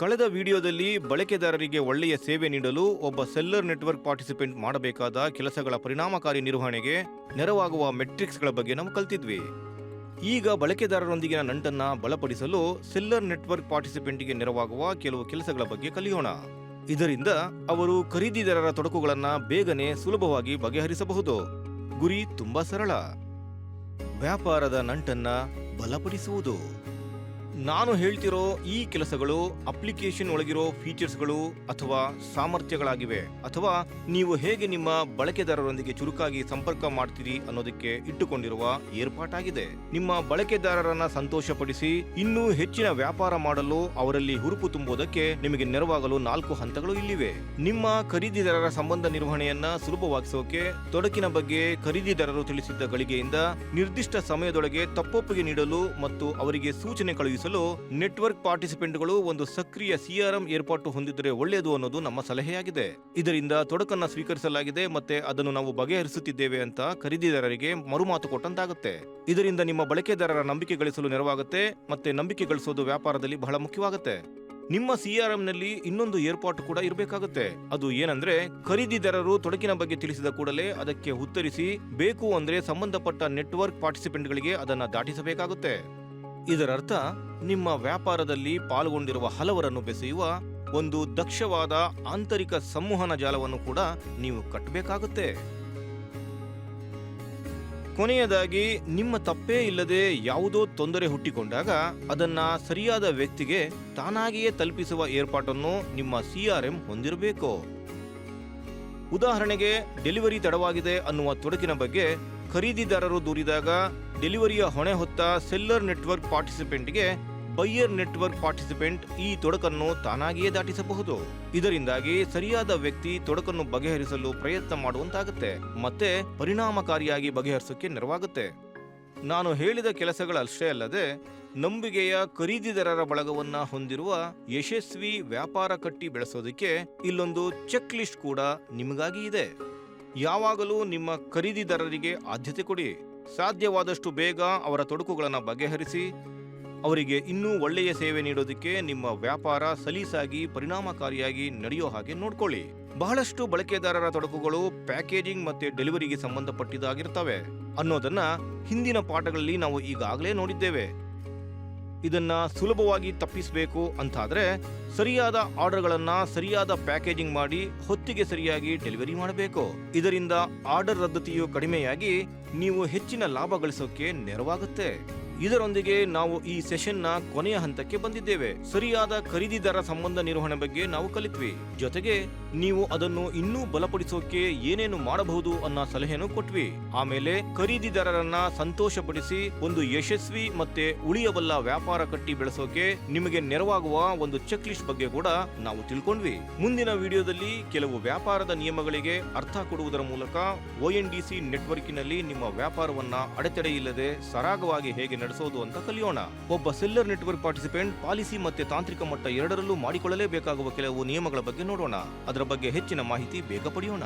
ಕಳೆದ ವಿಡಿಯೋದಲ್ಲಿ ಬಳಕೆದಾರರಿಗೆ ಒಳ್ಳೆಯ ಸೇವೆ ನೀಡಲು ಒಬ್ಬ ಸೆಲ್ಲರ್ ನೆಟ್ವರ್ಕ್ ಪಾರ್ಟಿಸಿಪೆಂಟ್ ಮಾಡಬೇಕಾದ ಕೆಲಸಗಳ ಪರಿಣಾಮಕಾರಿ ನಿರ್ವಹಣೆಗೆ ನೆರವಾಗುವ ಮೆಟ್ರಿಕ್ಸ್ಗಳ ಬಗ್ಗೆ ನಾವು ಕಲ್ತಿದ್ವಿ. ಈಗ ಬಳಕೆದಾರರೊಂದಿಗಿನ ನಂಟನ್ನ ಬಲಪಡಿಸಲು ಸೆಲ್ಲರ್ ನೆಟ್ವರ್ಕ್ ಪಾರ್ಟಿಸಿಪೆಂಟ್ಗೆ ನೆರವಾಗುವ ಕೆಲವು ಕೆಲಸಗಳ ಬಗ್ಗೆ ಕಲಿಯೋಣ. ಇದರಿಂದ ಅವರು ಖರೀದಿದಾರರ ತೊಡಕುಗಳನ್ನು ಬೇಗನೆ ಸುಲಭವಾಗಿ ಬಗೆಹರಿಸಬಹುದು. ಗುರಿ ತುಂಬಾ ಸರಳ. ವ್ಯಾಪಾರದ ನಂಟನ್ನ ಬಲಪಡಿಸುವುದು. ನಾನು ಹೇಳ್ತಿರೋ ಈ ಕೆಲಸಗಳು ಅಪ್ಲಿಕೇಶನ್ ಒಳಗಿರೋ ಫೀಚರ್ಸ್ಗಳು ಅಥವಾ ಸಾಮರ್ಥ್ಯಗಳಾಗಿವೆ. ಅಥವಾ ನೀವು ಹೇಗೆ ನಿಮ್ಮ ಬಳಕೆದಾರರೊಂದಿಗೆ ಚುರುಕಾಗಿ ಸಂಪರ್ಕ ಮಾಡ್ತೀರಿ ಅನ್ನೋದಕ್ಕೆ ಇಟ್ಟುಕೊಂಡಿರುವ ಏರ್ಪಾಟಾಗಿದೆ. ನಿಮ್ಮ ಬಳಕೆದಾರರನ್ನ ಸಂತೋಷಪಡಿಸಿ, ಇನ್ನೂ ಹೆಚ್ಚಿನ ವ್ಯಾಪಾರ ಮಾಡಲು ಅವರಲ್ಲಿ ಹುರುಪು ತುಂಬುವುದಕ್ಕೆ ನಿಮಗೆ ನೆರವಾಗಲು ನಾಲ್ಕು ಹಂತಗಳು ಇಲ್ಲಿವೆ. ನಿಮ್ಮ ಖರೀದಿದಾರರ ಸಂಬಂಧ ನಿರ್ವಹಣೆಯನ್ನ ಸುಲಭವಾಗಿಸೋಕೆ, ತೊಡಕಿನ ಬಗ್ಗೆ ಖರೀದಿದಾರರು ತಿಳಿಸಿದ್ದ ಗಳಿಗೆಯಿಂದ ನಿರ್ದಿಷ್ಟ ಸಮಯದೊಳಗೆ ತಪ್ಪೊಪ್ಪಿಗೆ ನೀಡಲು ಮತ್ತು ಅವರಿಗೆ ಸೂಚನೆ ಕಳುಹಿಸಲು ನೆಟ್ವರ್ಕ್ ಪಾರ್ಟಿಸಿಪೆಂಟ್ಗಳು ಒಂದು ಸಕ್ರಿಯ ಸಿಆರ್ಎಂ ಏರ್ಪಾಟು ಹೊಂದಿದ್ರೆ ಒಳ್ಳೆಯದು ಅನ್ನೋದು ನಮ್ಮ ಸಲಹೆಯಾಗಿದೆ. ಇದರಿಂದ ತೊಡಕನ್ನ ಸ್ವೀಕರಿಸಲಾಗಿದೆ ಮತ್ತೆ ಅದನ್ನು ನಾವು ಬಗೆಹರಿಸುತ್ತಿದ್ದೇವೆ ಅಂತ ಖರೀದಿದಾರರಿಗೆ ಮರುಮಾತು ಕೊಟ್ಟಂತಾಗುತ್ತೆ. ಇದರಿಂದ ನಿಮ್ಮ ಬಳಕೆದಾರರ ನಂಬಿಕೆ ಗಳಿಸಲು ನೆರವಾಗುತ್ತೆ ಮತ್ತೆ ನಂಬಿಕೆ ಗಳಿಸೋದು ವ್ಯಾಪಾರದಲ್ಲಿ ಬಹಳ ಮುಖ್ಯವಾಗುತ್ತೆ. ನಿಮ್ಮ ಸಿಆರ್ಎಂ ನಲ್ಲಿ ಇನ್ನೊಂದು ಏರ್ಪಾಟು ಕೂಡ ಇರಬೇಕಾಗುತ್ತೆ. ಅದು ಏನಂದ್ರೆ ಖರೀದಿದಾರರು ತೊಡಕಿನ ಬಗ್ಗೆ ತಿಳಿಸಿದ ಕೂಡಲೇ ಅದಕ್ಕೆ ಉತ್ತರಿಸಿ ಬೇಕು ಅಂದ್ರೆ ಸಂಬಂಧಪಟ್ಟ ನೆಟ್ವರ್ಕ್ ಪಾರ್ಟಿಸಿಪೆಂಟ್ಗಳಿಗೆ ಅದನ್ನ ದಾಟಿಸಬೇಕಾಗುತ್ತೆ. ಇದರರ್ಥ, ನಿಮ್ಮ ವ್ಯಾಪಾರದಲ್ಲಿ ಪಾಲ್ಗೊಂಡಿರುವ ಹಲವರನ್ನು ಬೆಸೆಯುವ ಒಂದು ದಕ್ಷವಾದ ಆಂತರಿಕ ಸಂವಹನ ಜಾಲವನ್ನು ಕೂಡ ನೀವು ಕಟ್ಟಬೇಕಾಗುತ್ತೆ. ಕೊನೆಯದಾಗಿ, ನಿಮ್ಮ ತಪ್ಪೇ ಇಲ್ಲದೆ ಯಾವುದೋ ತೊಂದರೆ ಹುಟ್ಟಿಕೊಂಡಾಗ ಅದನ್ನ ಸರಿಯಾದ ವ್ಯಕ್ತಿಗೆ ತಾನಾಗಿಯೇ ತಲುಪಿಸುವ ಏರ್ಪಾಟನ್ನು ನಿಮ್ಮ ಸಿಆರ್ಎಂ ಹೊಂದಿರಬೇಕು. ಉದಾಹರಣೆಗೆ, ಡೆಲಿವರಿ ತಡವಾಗಿದೆ ಅನ್ನುವ ತೊಡಕಿನ ಬಗ್ಗೆ ಖರೀದಿದಾರರು ದೂರಿದಾಗ ಡೆಲಿವರಿಯ ಹೊಣೆ ಹೊತ್ತ ಸೆಲ್ಲರ್ ನೆಟ್ವರ್ಕ್ ಪಾರ್ಟಿಸಿಪೆಂಟ್ಗೆ ಬೈಯರ್ ನೆಟ್ವರ್ಕ್ ಪಾರ್ಟಿಸಿಪೆಂಟ್ ಈ ತೊಡಕನ್ನು ತಾನಾಗಿಯೇ ದಾಟಿಸಬಹುದು. ಇದರಿಂದಾಗಿ ಸರಿಯಾದ ವ್ಯಕ್ತಿ ತೊಡಕನ್ನು ಬಗೆಹರಿಸಲು ಪ್ರಯತ್ನ ಮಾಡುವಂತಾಗುತ್ತೆ, ಮತ್ತೆ ಪರಿಣಾಮಕಾರಿಯಾಗಿ ಬಗೆಹರಿಸೋಕೆ ನೆರವಾಗುತ್ತೆ. ನಾನು ಹೇಳಿದ ಕೆಲಸಗಳಷ್ಟೇ ಅಲ್ಲದೆ, ನಂಬಿಕೆಯ ಖರೀದಿದಾರರ ಬಳಗವನ್ನ ಹೊಂದಿರುವ ಯಶಸ್ವಿ ವ್ಯಾಪಾರ ಕಟ್ಟಿ ಬೆಳೆಸೋದಕ್ಕೆ ಇಲ್ಲೊಂದು ಚೆಕ್ ಲಿಸ್ಟ್ ಕೂಡ ನಿಮಗಾಗಿ ಇದೆ. ಯಾವಾಗಲೂ ನಿಮ್ಮ ಖರೀದಿದಾರರಿಗೆ ಆದ್ಯತೆ ಕೊಡಿ. ಸಾಧ್ಯವಾದಷ್ಟು ಬೇಗ ಅವರ ತೊಡಕುಗಳನ್ನು ಬಗೆಹರಿಸಿ, ಅವರಿಗೆ ಇನ್ನೂ ಒಳ್ಳೆಯ ಸೇವೆ ನೀಡೋದಕ್ಕೆ ನಿಮ್ಮ ವ್ಯಾಪಾರ ಸಲೀಸಾಗಿ, ಪರಿಣಾಮಕಾರಿಯಾಗಿ ನಡೆಯೋ ಹಾಗೆ ನೋಡ್ಕೊಳ್ಳಿ. ಬಹಳಷ್ಟು ಬಳಕೆದಾರರ ತೊಡಕುಗಳು ಪ್ಯಾಕೇಜಿಂಗ್ ಮತ್ತೆ ಡೆಲಿವರಿಗೆ ಸಂಬಂಧಪಟ್ಟಿದ್ದಾಗಿರ್ತವೆ ಅನ್ನೋದನ್ನ ಹಿಂದಿನ ಪಾಠಗಳಲ್ಲಿ ನಾವು ಈಗಾಗಲೇ ನೋಡಿದ್ದೇವೆ. ಇದನ್ನ ಸುಲಭವಾಗಿ ತಪ್ಪಿಸಬೇಕು ಅಂತಾದರೆ ಸರಿಯಾದ ಆರ್ಡರ್ಗಳನ್ನು ಸರಿಯಾದ ಪ್ಯಾಕೇಜಿಂಗ್ ಮಾಡಿ ಹೊತ್ತಿಗೆ ಸರಿಯಾಗಿ ಡೆಲಿವರಿ ಮಾಡಬೇಕು. ಇದರಿಂದ ಆರ್ಡರ್ ರದ್ದತಿಯು ಕಡಿಮೆಯಾಗಿ ನೀವು ಹೆಚ್ಚಿನ ಲಾಭ ಗಳಿಸೋಕೆ ನೆರವಾಗುತ್ತೆ. ಇದರೊಂದಿಗೆ ನಾವು ಈ ಸೆಷನ್ನ ಕೊನೆಯ ಹಂತಕ್ಕೆ ಬಂದಿದ್ದೇವೆ. ಸರಿಯಾದ ಖರೀದಿದಾರ ಸಂಬಂಧ ನಿರ್ವಹಣೆ ಬಗ್ಗೆ ನಾವು ಕಲಿತ್ವಿ. ಜೊತೆಗೆ ನೀವು ಅದನ್ನು ಇನ್ನೂ ಬಲಪಡಿಸೋಕೆ ಏನೇನು ಮಾಡಬಹುದು ಅನ್ನೋ ಸಲಹೆಯನ್ನು ಕೊಟ್ವಿ. ಆಮೇಲೆ ಖರೀದಿದಾರರನ್ನ ಸಂತೋಷಪಡಿಸಿ ಒಂದು ಯಶಸ್ವಿ ಮತ್ತೆ ಉಳಿಯಬಲ್ಲ ವ್ಯಾಪಾರ ಕಟ್ಟಿ ಬೆಳೆಸೋಕೆ ನಿಮಗೆ ನೆರವಾಗುವ ಒಂದು ಚೆಕ್ ಲಿಸ್ಟ್ ಬಗ್ಗೆ ಕೂಡ ನಾವು ತಿಳ್ಕೊಂಡ್ವಿ. ಮುಂದಿನ ವಿಡಿಯೋದಲ್ಲಿ ಕೆಲವು ವ್ಯಾಪಾರದ ನಿಯಮಗಳಿಗೆ ಅರ್ಥ ಕೊಡುವುದರ ಮೂಲಕ ಸಿ ನೆಟ್ವರ್ಕಿನಲ್ಲಿ ನಿಮ್ಮ ವ್ಯಾಪಾರವನ್ನ ಅಡೆತಡೆ ಇಲ್ಲದೆ ಸರಾಗವಾಗಿ ಹೇಗೆ ನಡೆಸೋದು ಅಂತ ಕಲಿಯೋಣ. ಒಬ್ಬ ಸೆಲ್ಲರ್ ನೆಟ್ವರ್ಕ್ ಪಾರ್ಟಿಸಿಪೆಂಟ್ ಪಾಲಿಸಿ ಮತ್ತೆ ತಾಂತ್ರಿಕ ಮಟ್ಟ ಎರಡರಲ್ಲೂ ಮಾಡಿಕೊಳ್ಳಲೇಬೇಕಾಗುವ ಕೆಲವು ನಿಯಮಗಳ ಬಗ್ಗೆ ನೋಡೋಣ. ಅದರ ಬಗ್ಗೆ ಹೆಚ್ಚಿನ ಮಾಹಿತಿ ಬೇಗ ಪಡೆಯೋಣ.